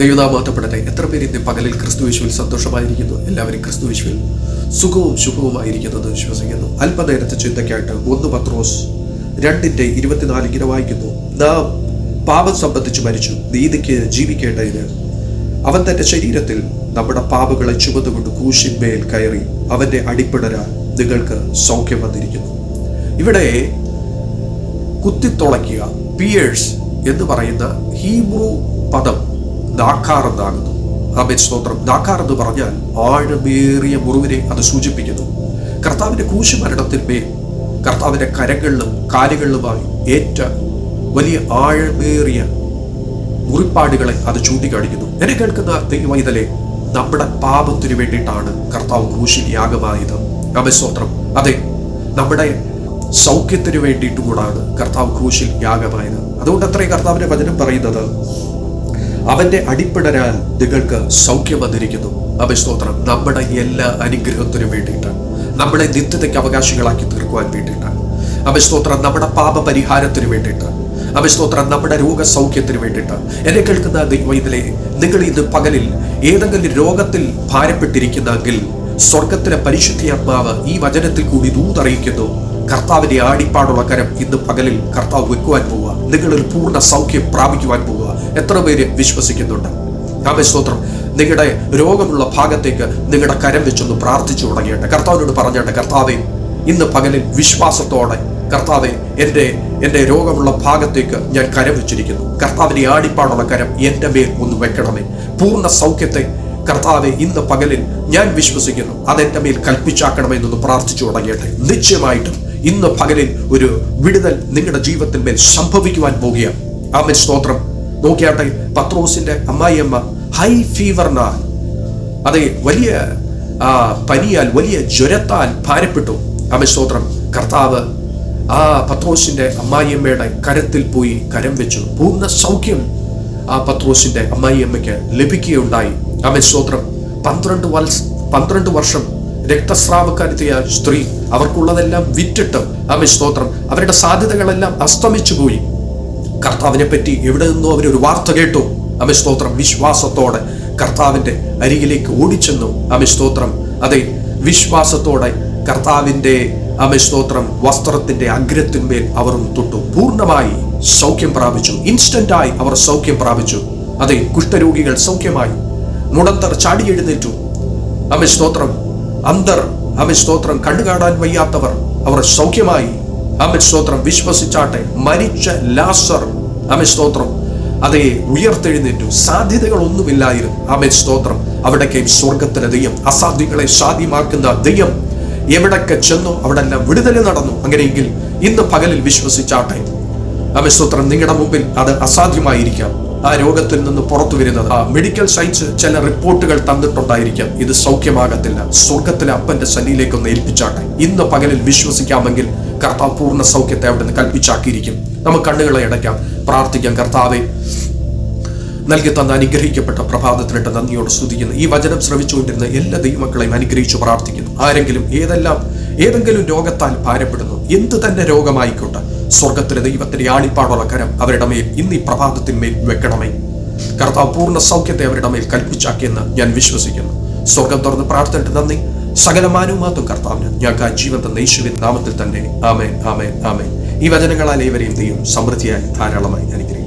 ദൈവനാമാത്തപ്പെടട്ടെ എത്ര പേര് ഇന്ന് പകലിൽ ക്രിസ്തു യേശുവിൽ സന്തോഷമായിരിക്കുന്നു? എല്ലാവരും ക്രിസ്തു യേശുവിൽ സുഖവും ശുഭവുമായിരിക്കുന്നത് വിശ്വസിക്കുന്നു. അല്പനേരത്തെ ചിന്തയ്ക്കായിട്ട് ഒന്ന് പത്രോസ് രണ്ടിന്റെ ഇരുപത്തിനാല് ഇങ്ങനെ വായിക്കുന്നു. നാം പാപം സംബന്ധിച്ച് മരിച്ചു. നീതിക്ക് ജീവിക്കേണ്ടതിന് അവൻ തന്റെ ശരീരത്തിൽ നമ്മുടെ പാപങ്ങളെ ചുമതുകൊണ്ട് കൂശിന്മേൽ കയറി അവന്റെ അടിപ്പിടരാൻ നിങ്ങൾക്ക് സൗഖ്യം വന്നിരിക്കുന്നു. ഇവിടെ കുത്തിത്തുളയ്ക്കുക പിയേഴ്സ് എന്ന് പറയുന്ന ഹീബ്രു പദം ദാക്കാർ എന്നാകുന്നു ആമേൻ സ്തോത്രം. ദാക്കാർ എന്ന് പറഞ്ഞാൽ ആഴമേറിയ മുറിവിനെ അത് സൂചിപ്പിക്കുന്നു. കർത്താവിന്റെ കൂശുമരണത്തിന്മേൽ കർത്താവിന്റെ കരങ്ങളിലും കാലുകളിലുമായി ഏറ്റ വലിയ ആഴമേറിയ മുറിപ്പാടുകളെ അത് ചൂണ്ടിക്കാണിക്കുന്നു. എന്നെ കേൾക്കുന്ന ദൈവവൈതലെ നമ്മുടെ പാപത്തിനു വേണ്ടിയിട്ടാണ് കർത്താവ് ക്രൂശിൽ യാഗമായത് അമസ്തോത്രം അതെ നമ്മുടെ സൗഖ്യത്തിന് വേണ്ടിയിട്ട് കൂടാണ് കർത്താവ് ക്രൂശിൽ യാഗമായത് അതുകൊണ്ട് അത്രയും കർത്താവിന്റെ വചനം പറയുന്നത്? അവന്റെ അടിപ്പിടരാൻ നിങ്ങൾക്ക് സൗഖ്യം വന്നിരിക്കുന്നു. അവൻ സ്തോത്രം. നമ്മുടെ എല്ലാ അനുഗ്രഹത്തിനും വേണ്ടിയിട്ടാണ് നമ്മളെ നിത്യതയ്ക്ക് അവകാശികളാക്കി തീർക്കുവാൻ വേണ്ടിയിട്ടാണ് അവൻ സ്തോത്രം നമ്മുടെ പാപ പരിഹാരത്തിന് അവൻ സ്തോത്രം നമ്മുടെ രോഗസൗഖ്യത്തിന് വേണ്ടിയിട്ടാണ് എന്നെ കേൾക്കുന്ന ദൈവത്തിലെ നിങ്ങൾ ഇന്ന് പകലിൽ ഏതെങ്കിലും രോഗത്തിൽ ഭാരപ്പെട്ടിരിക്കുന്നെങ്കിൽ സ്വർഗത്തിലെ പരിശുദ്ധിയാത്മാവ് ഈ വചനത്തിൽ കൂടി ദൂതറിയിക്കുന്നു കർത്താവിന്റെ ആടിപ്പാടുള്ള കരം ഇന്ന് പകലിൽ കർത്താവ് വെക്കുവാൻ പോവുക. നിങ്ങളൊരു പൂർണ സൗഖ്യം പ്രാപിക്കുവാൻ പോവുക. എത്ര പേര് വിശ്വസിക്കുന്നുണ്ട്? കാമസ്തോത്രം നിങ്ങളുടെ രോഗമുള്ള ഭാഗത്തേക്ക് നിങ്ങളുടെ കരം വെച്ചൊന്ന് പ്രാർത്ഥിച്ചു തുടങ്ങിയിട്ട് കർത്താവിനോട് പറഞ്ഞിട്ട് കർത്താവെ ഇന്ന് പകലിൽ വിശ്വാസത്തോടെ കർത്താവെ എന്റെ എന്റെ രോഗമുള്ള ഭാഗത്തേക്ക് ഞാൻ കരം വെച്ചിരിക്കുന്നു. കർത്താവിന്റെ ആടിപ്പാടുള്ള കരം എന്റെ മേൽ ഒന്ന് വെക്കണമേ. പൂർണ സൗഖ്യത്തെ കർത്താവെ ഇന്ന് പകലിൽ ഞാൻ വിശ്വസിക്കുന്നു. അതെന്റെ മേൽ കൽപ്പിച്ചാക്കണമെന്നൊന്ന് പ്രാർത്ഥിച്ചു തുടങ്ങിയട്ടെ. നിശ്ചയമായിട്ടും ഇന്ന് പകലിൽ ഒരു വിടുതൽ നിങ്ങളുടെ ജീവിതത്തിൽ മേൽ സംഭവിക്കുവാൻ പോകുകയാണ്. ആമൻ. സ്തോത്രം. നോക്കിയാട്ടെ പത്രോസിന്റെ അമ്മായിയമ്മ ഹൈ ഫീവറിനാൽ അതെ വലിയ പനിയാൽ വലിയ ജ്വരത്താൽ ഭാരപ്പെട്ടു. ആമൻ. സ്തോത്രം. കർത്താവ് ആ പത്രോസിന്റെ അമ്മായിയമ്മയുടെ കരത്തിൽ പോയി കരം വെച്ചു. പൂർണ സൗഖ്യം ആ പത്രോസിന്റെ അമ്മായിയമ്മയ്ക്ക് ലഭിക്കുകയുണ്ടായി. ആമൻ സ്തോത്രം പന്ത്രണ്ട് വത്സ പന്ത്രണ്ട് വർഷം രക്തസ്രാവക്കാരിയായ സ്ത്രീ അവർക്കുള്ളതെല്ലാം വിറ്റിട്ട് അവൻ സ്തോത്രം അവരുടെ സാധ്യതകളെല്ലാം അസ്തമിച്ചു പോയി. കർത്താവിനെ പറ്റി എവിടെ നിന്നോ അവരൊരു വാർത്ത കേട്ടു. അമി സ്തോത്രം വിശ്വാസത്തോടെ കർത്താവിന്റെ അരികിലേക്ക് ഓടിച്ചെന്നു അമി സ്തോത്രം അതെ വിശ്വാസത്തോടെ കർത്താവിന്റെ അമി സ്തോത്രം വസ്ത്രത്തിന്റെ അഗ്രത്തിന്മേൽ അവർ തൊട്ടു. പൂർണമായി സൗഖ്യം പ്രാപിച്ചു. ഇൻസ്റ്റന്റായി അവർ സൗഖ്യം പ്രാപിച്ചു. അതെ കുഷ്ഠരോഗികൾ സൗഖ്യമായി. മുടന്തർ ചാടി എഴുന്നേറ്റു. അമി സ്തോത്രം. അന്തർ അമി സ്തോത്രം കണ്ടുകാടാൻ വയ്യാത്തവർ അവർ സൗഖ്യമായി. അമി സ്തോത്രം വിശ്വസിച്ചാട്ടെ മരിച്ച ലാസർ. അമി സ്തോത്രം അതെ ഉയർത്തെഴുന്നേറ്റു. സാധ്യതകളൊന്നുമില്ലായിരുന്നു. അമി സ്തോത്രം അവിടേക്ക് സ്വർഗത്തിലെ ദെയ്യം അസാധ്യങ്ങളെ സാധ്യമാക്കുന്ന ദെയ്യം എവിടൊക്കെ ചെന്നു അവിടെ എല്ലാം വിടുതൽ നടന്നു. അങ്ങനെയെങ്കിൽ ഇന്ന് പകലിൽ വിശ്വസിച്ചാട്ടെ. അമി സ്തോത്രം നിങ്ങളുടെ മുമ്പിൽ അത് അസാധ്യമായിരിക്കാം. ആ രോഗത്തിൽ നിന്ന് പുറത്തു വരുന്നത്. ആ മെഡിക്കൽ സയൻസ് ചില റിപ്പോർട്ടുകൾ തന്നിട്ടുണ്ടായിരിക്കാം. ഇത് സൗഖ്യമാകത്തില്ല. സ്വർഗത്തിലെ അപ്പന്റെ സന്നിയിലേക്ക് ഒന്ന് ഏൽപ്പിച്ചാട്ടെ. ഇന്ന് പകലിൽ വിശ്വസിക്കാമെങ്കിൽ കർത്താവ് പൂർണ സൗഖ്യത്തെ അവിടെ നിന്ന് കൽപ്പിച്ചാക്കിയിരിക്കും. നമുക്ക് കണ്ണുകളെ അടയ്ക്കാം. പ്രാർത്ഥിക്കാം. കർത്താവെ നൽകി തന്ന അനുഗ്രഹിക്കപ്പെട്ട പ്രഭാതത്തിനിട്ട് നന്ദിയോട് സ്തുതിക്കുന്നു. ഈ വചനം ശ്രമിച്ചുകൊണ്ടിരുന്ന എല്ലാ ദൈവമക്കളെയും അനുഗ്രഹിച്ചു പ്രാർത്ഥിക്കുന്നു. ആരെങ്കിലും ഏതെല്ലാം ഏതെങ്കിലും രോഗത്താൽ ഭാരപ്പെടുന്നു. എന്ത് തന്നെ രോഗമായിക്കോട്ടെ. സ്വർഗത്തിലെ ദൈവത്തിന്റെ ആളിപ്പാടുള്ള കരം അവരുടെ മേൽ ഇന്ന് ഈ പ്രഭാതത്തിന്മേൽ വെക്കണമേ. കർത്താവ് പൂർണ സൗഖ്യത്തെ അവരുടെ മേൽ കൽപ്പിച്ചാക്കിയെന്ന് ഞാൻ വിശ്വസിക്കുന്നു. സ്വർഗം തുറന്ന് പ്രാർത്ഥനയിട്ട് നന്ദി. സകലമാനവും മാത്രം കർത്താവിന്. ഞങ്ങൾക്ക് ആ ജീവൻ തന്ന നാമത്തിൽ തന്നെ. ആമേ ആമേ ആമേ ഈ വചനങ്ങളാൽ ഏവരെയും ദൈവം സമൃദ്ധിയായി ധാരാളമായി അനുഗ്രഹിക്കും.